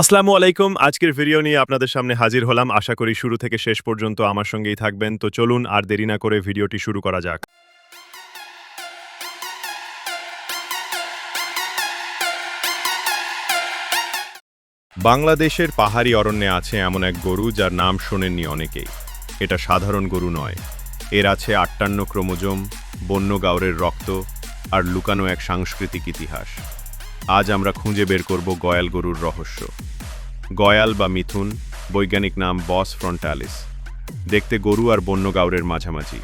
আসসালামু আলাইকুম। আজকের ভিডিও নিয়ে আপনাদের সামনে হাজির হলাম। আশা করি শুরু থেকে শেষ পর্যন্ত আমার সঙ্গেই থাকবেন। তো চলুন, আর দেরি না করে ভিডিওটি শুরু করা যাক। বাংলাদেশের পাহাড়ি অরণ্যে আছে এমন এক গরু যার নাম শোনেননি অনেকেই। এটা সাধারণ গরু নয়। এর আছে আটান্ন ক্রোমোজোম, বন্য গাউরের রক্ত আর লুকানো এক সাংস্কৃতিক ইতিহাস। আজ আমরা খুঁজে বের করব গয়াল গরুর রহস্য। গয়াল বা মিথুন, বৈজ্ঞানিক নাম বস ফ্রন্টালিস। দেখতে গরু আর বন্য গাউরের মাঝামাঝি।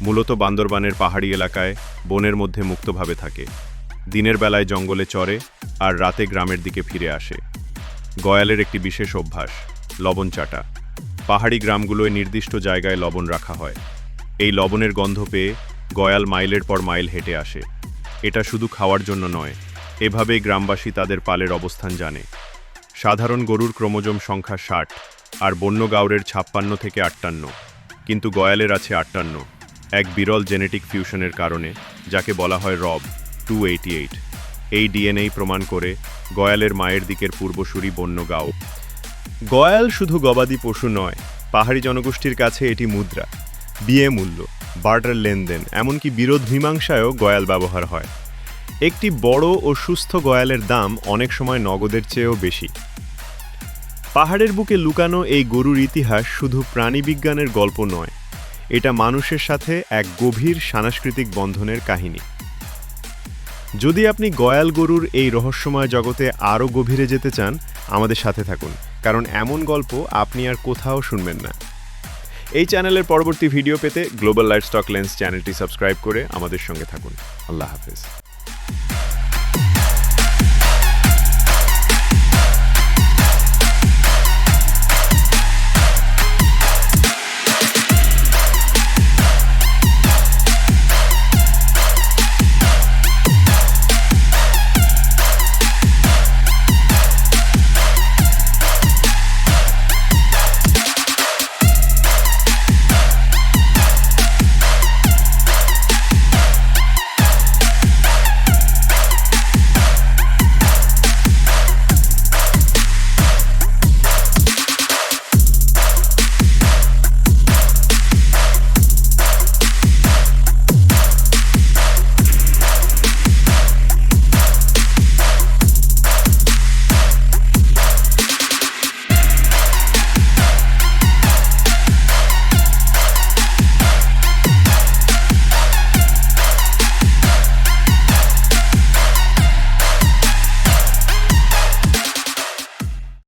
মূলত বান্দরবানের পাহাড়ি এলাকায় বনের মধ্যে মুক্তভাবে থাকে। দিনের বেলায় জঙ্গলে চরে আর রাতে গ্রামের দিকে ফিরে আসে। গয়ালের একটি বিশেষ অভ্যাস, লবণ চাটা। পাহাড়ি গ্রামগুলোয় নির্দিষ্ট জায়গায় লবণ রাখা হয়। এই লবণের গন্ধ পেয়ে গয়াল মাইলের পর মাইল হেঁটে আসে। এটা শুধু খাওয়ার জন্য নয় এভাবেই গ্রামবাসী তাদের পালের অবস্থান জানে। সাধারণ গরুর ক্রোমোজোম সংখ্যা ষাট আর বন্য গাউরের ছাপ্পান্ন থেকে আটান্ন। কিন্তু গয়ালের আছে আটান্ন। এক বিরল জেনেটিক ফিউশনের কারণে, যাকে বলা হয় রব, টু এই ডিএনএই প্রমাণ করে গয়ালের মায়ের দিকের পূর্বসূরি বন্য গাও গয়াল শুধু গবাদি পশু নয়, পাহাড়ি জনগোষ্ঠীর কাছে এটি মুদ্রা বিয়ে মূল্য, বার্টার লেনদেন, এমনকি বিরোধ মীমাংসায়ও গয়াল ব্যবহার হয়। একটি বড় ও সুস্থ গয়ালের দাম অনেক সময় নগদের চেয়েও বেশি। পাহাড়ের বুকে লুকানো এই গরুর ইতিহাস শুধু প্রাণীবিজ্ঞানের গল্প নয়, এটা মানুষের সাথে এক গভীর সাংস্কৃতিক বন্ধনের কাহিনী। যদি আপনি গয়াল গরুর এই রহস্যময় জগতে আরও গভীরে যেতে চান, আমাদের সাথে থাকুন, কারণ এমন গল্প আপনি আর কোথাও শুনবেন না। এই চ্যানেলের পরবর্তী ভিডিও পেতে গ্লোবাল লাইফস্টক লেন্স চ্যানেলটি সাবস্ক্রাইব করে আমাদের সঙ্গে থাকুন। আল্লাহ হাফেজ।